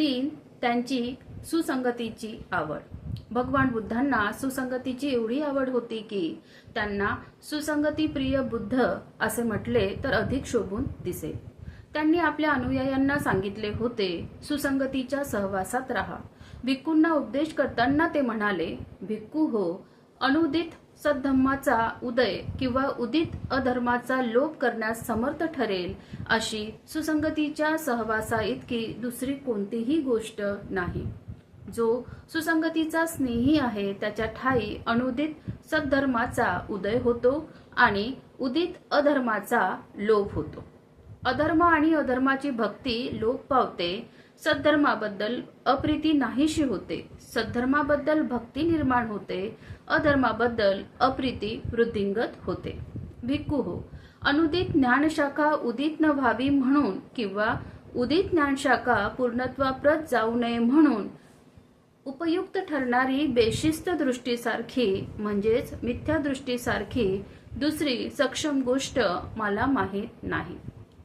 तीन त्यांची सुसंगतीची आवड. भगवान बुद्धांना सुसंगतीची एवढी आवड होती की त्यांना सुसंगती प्रिय बुद्ध असे म्हटले तर अधिक शोभून दिसेल. त्यांनी आपल्या अनुयायांना सांगितले होते सुसंगतीच्या सहवासात राहा. भिक्कूंना उपदेश करताना ते म्हणाले भिक्खू हो अनुदित सद्धम्माचा उदय किंवा उदित अधर्माचा लोप करण्यास समर्थ ठरेल अशी सुसंगतीच्या सहवासा इतकी दुसरी कोणतीही गोष्ट नाही. जो सुसंगतीचा स्नेही आहे त्याच्या ठाई अनुदित सद्धर्माचा उदय होतो आणि उदित अधर्माचा लोप होतो. अधर्म आणि अधर्माची भक्ती लोप पावते सद्धर्माबद्दल अप्रीती नाहीशी होते. सद्धर्माबद्दल भक्ती निर्माण होते. अधर्माबद्दल अप्रीती वृद्धिंगत होते. भिक्खू हो अनुदित ज्ञानशाखा उदित न व्हावी म्हणून किंवा उदित ज्ञानशाखा पूर्णत्वाप्रत जाऊ नये म्हणून उपयुक्त ठरणारी बेशिस्त दृष्टीसारखी म्हणजेच मिथ्या दृष्टीसारखी दुसरी सक्षम गोष्ट मला माहीत नाही.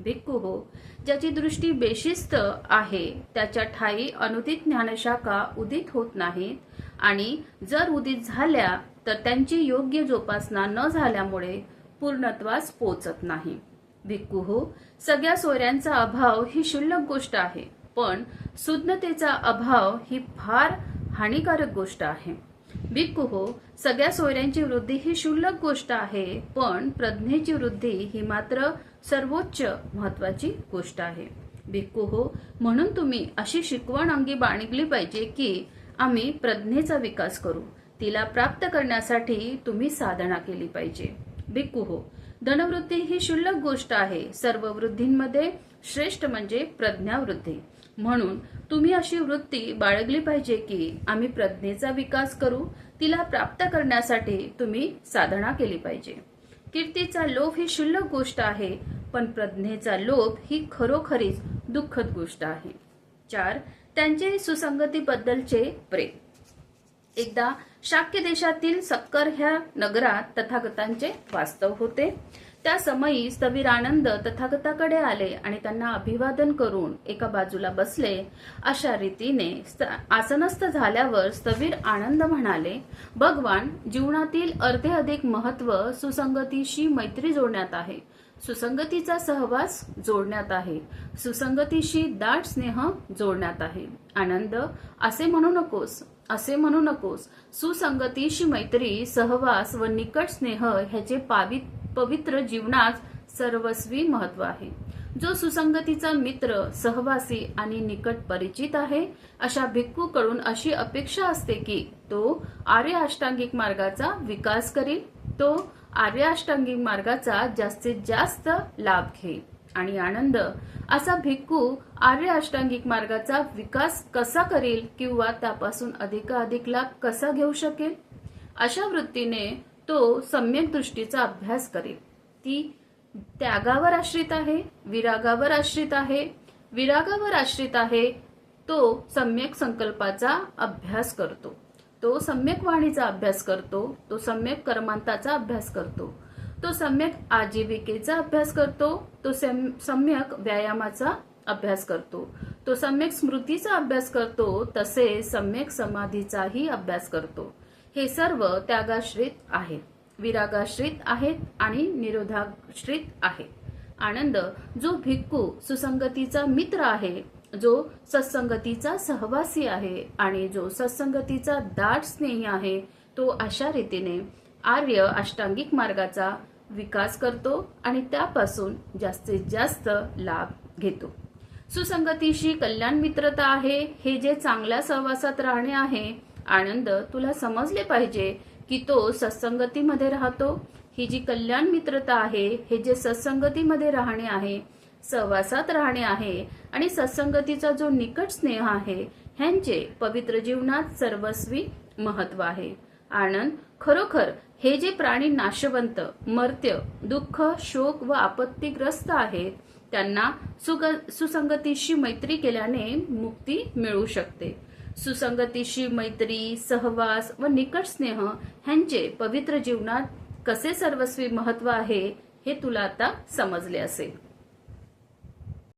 भिक्खू हो ज्याची दृष्टी बेशिस्त आहे त्याच्या ठाई अनुदित ज्ञानशाखा उदित होत नाहीत आणि जर उदित झाल्या तर त्यांची योग्य जोपासना न झाल्यामुळे पूर्णत्वास पोचत नाही. भिक्खू हो सगळ्या सोयऱ्यांचा अभाव ही क्षुल्लक गोष्ट आहे पण सुज्ञतेचा अभाव ही फार हानिकारक गोष्ट आहे. भिक्खू हो सगळ्या सोयऱ्यांची वृद्धी ही क्षुल्लक गोष्ट आहे पण प्रज्ञेची वृद्धी ही मात्र सर्वोच्च महत्वाची गोष्ट आहे. भिक्खू हो म्हणून तुम्ही अशी शिकवण अंगी बाणगली पाहिजे की आम्ही प्रज्ञेचा विकास करू. तिला प्राप्त करण्यासाठी तुम्ही साधना केली पाहिजे. भिक्खू हो धनवृद्धी ही क्षुल्लक गोष्ट आहे. सर्व वृद्धींमध्ये श्रेष्ठ म्हणजे प्रज्ञावृद्धी म्हणून तुम्ही अशी वृत्ती बाळगली पाहिजे की आम्ही प्रज्ञेचा विकास करू तिला प्राप्त करण्यासाठी तुम्ही साधना केली पाहिजे. कीर्तीचा लोभ ही क्षुल्लक गोष्ट आहे. पण प्रज्ञेचा लोभ ही खरोखरीच दुःखद गोष्ट आहे. चार त्यांचे सुसंगतीबद्दलचे प्रेम. एकदा शाक्य देशातील सक्कर ह्या नगरात तथागतांचे वास्तव होते. त्या समयी स्थवीर आनंद तथागताकडे आले आणि त्यांना अभिवादन करून एका बाजूला बसले. अशा रीतीने आसनस्थ झाल्यावर स्थवीर आनंद म्हणाले भगवान जीवनातील अर्धे अधिक महत्त्व सुसंगतीशी मैत्री जोडण्यात आहे. सुसंगतीचा सहवास जोडण्यात आहे. सुसंगतीशी दाट स्नेह जोडण्यात आहे. आनंद असे म्हणू नकोस असे म्हणू नकोस. सुसंगतीशी मैत्री सहवास व निकट स्नेह ह्याचे पावित पवित्र जीवनात सर्वस्वी महत्त्व आहे. जो सुसंगतीचा मित्र सहवासी आणि निकट परिचित आहे अशा भिक्खूकडून अशी अपेक्षा असते की तो आर्य अष्टांगिक मार्गाचा विकास करील तो आर्य अष्टांगिक मार्गाचा जास्तीत जास्त लाभ घेईल. आणि आनंद असा भिक्खू आर्य अष्टांगिक मार्गाचा विकास कसा करेल किंवा त्यापासून अधिकाधिक लाभ कसा घेऊ शकेल? अशा वृत्तीने तो सम्यक दृष्टीचा अभ्यास करेल. ती त्यागावर आश्रित आहे विरागावर आश्रित आहे विरागावर आश्रित आहे तो सम्यक संकल्पाचा अभ्यास करतो. तो सम्यक वाणीचा अभ्यास करतो तो सम्यक कर्मांताचा अभ्यास करतो तो सम्यक आजीविकेचा अभ्यास करतो तो सम- सम्यक व्यायामाचा अभ्यास करतो तो सम्यक स्मृतीचा अभ्यास करतो तसे सम्यक समाधीचाही अभ्यास करतो. हे सर्व त्यागाश्रित आहेत. विरागाश्रित आहेत आणि निरोधाश्रित आहेत. आनंद जो भिक्खू सुसंगतीचा मित्र आहे जो सत्संगतीचा सहवासी आहे आणि जो सत्संगतीचा दाट स्नेही आहे तो अशा रीतीने आर्य अष्टांगिक मार्गाचा विकास करतो आणि त्यापासून जास्तीत जास्त लाभ घेतो. सुसंगतीशी कल्याण मित्रता आहे हे जे चांगल्या सहवासात राहणे आहे आनंद तुला समजले पाहिजे की तो सत्संगतीमध्ये राहतो. ही जी कल्याण मित्रता आहे हे जे सत्संगतीमध्ये राहणे आहे सहवासात राहणे आहे आणि सत्संगतीचा जो निकट स्नेह आहे ह्यांचे पवित्र जीवनात सर्वस्वी महत्त्व आहे. आनंद खरोखर हे जे प्राणी नाशवंत मर्त्य दुःख शोक व आपत्तीग्रस्त आहेत त्यांना सुग- सुसंगतीशी मैत्री केल्याने मुक्ती मिळू शकते. सुसंगतीशी मैत्री सहवास व निकट स्नेह ह्यांचे पवित्र जीवनात कसे सर्वस्वी महत्त्व आहे हे तुला आता समजले असेल.